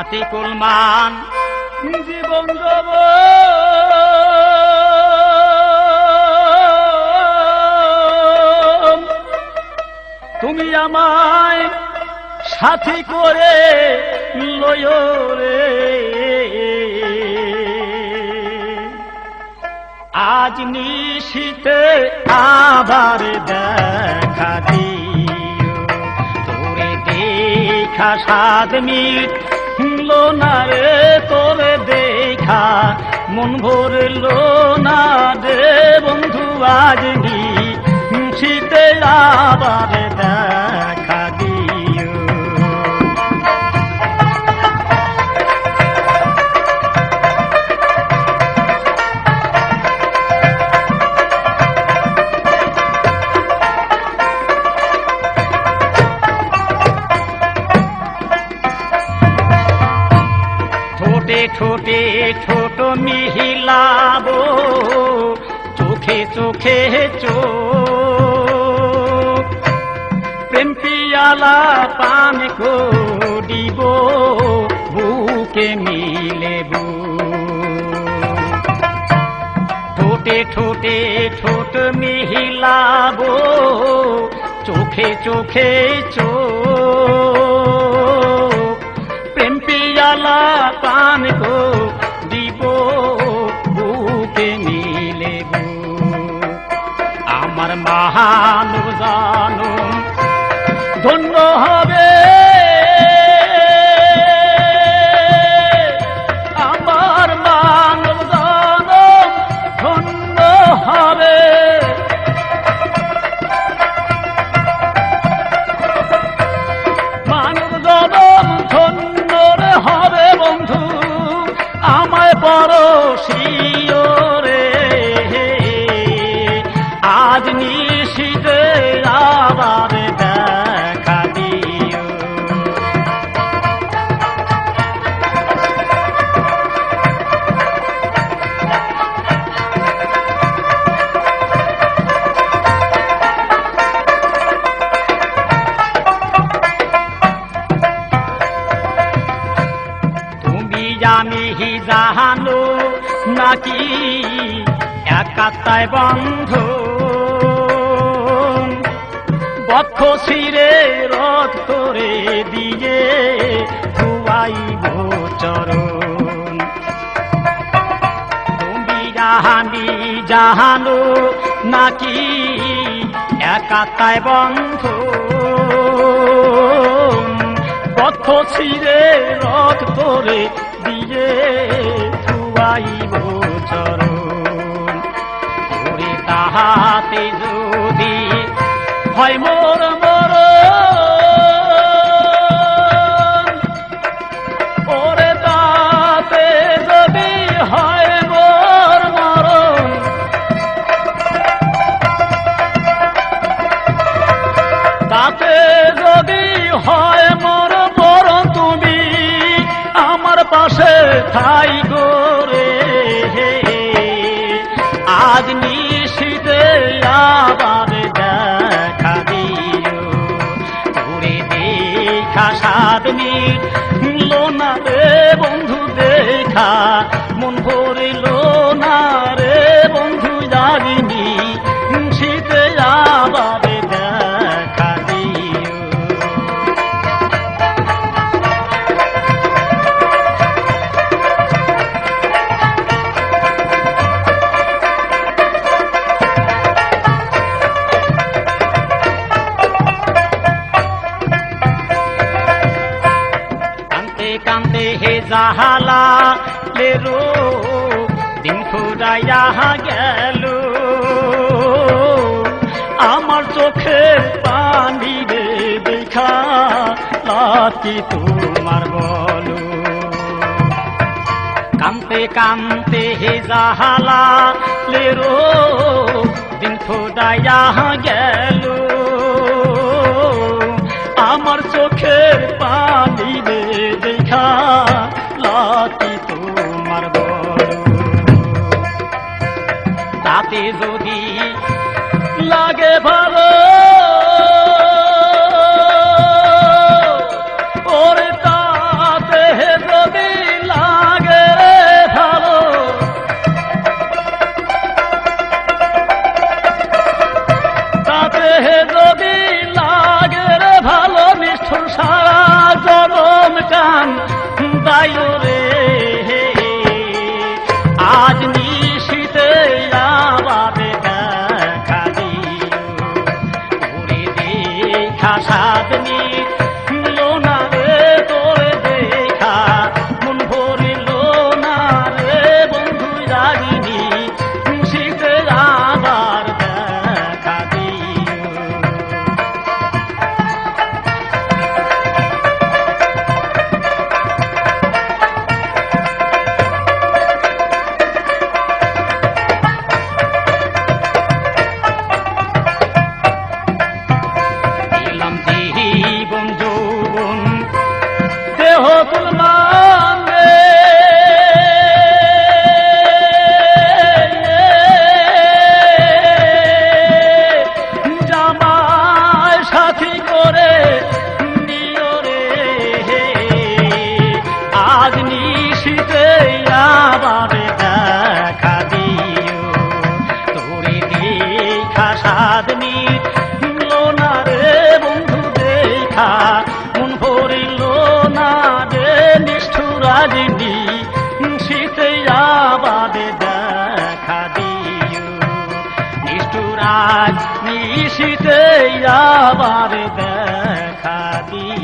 আতিকুল মান। জীবন দেব। তুমি আমায় সাথী করে লয় রে। আজ নিশীতে আবার দেখা দিও। তোরে দেখা মিট লো না রে তোরে দেখা। মন ভরলো না রে বন্ধু আজ শীতে আবার ঠোঁটে ঠোঁট মিহিলাবো চোখে চোখে চোখ। প্রেম পিয়ালা পান করিব, বুকে মিলেব ঠোঁটে ঠোঁটে ঠোঁট মিহিলাবো চোখে চোখে চোখ। প্রেম পিয়ালা আমার জাহানো নাকি একাত্তায় বন্ধ? বক্ষ শিরে রথ করে দিয়ে ধুয়াইব চরণ। তুমি জাহানি জাহানো নাকি একাত্তায় বন্ধ? পথ ছিঁড়ে রথ করে দিয়ে ধুয়াইব চরণ তাহাতে যদি হয় মোর আমার থাই করে আজ নিশিতে আবার দেখা দিও ঘুরে দেখা সাদনি লোনা রে বন্ধু দেখা, মন ভরিল হে জাহালা লেরো দিন ফুরাইয়া গেল। আমার চোখের পানি রে দেখা, লাতি তোমার বলো। কান্তে কান্তে হে জাহালা লেরো দিন ফুরাইয়া গেল। যদি লাগে ভালো সাধনি না রে বন্ধু দেখা। মন ভরিল না রে নিষ্ঠুরাজিনী শীতে আবার দেখা দিও। নিষ্ঠুরাজ নিশীতে আবার দেখা দিও।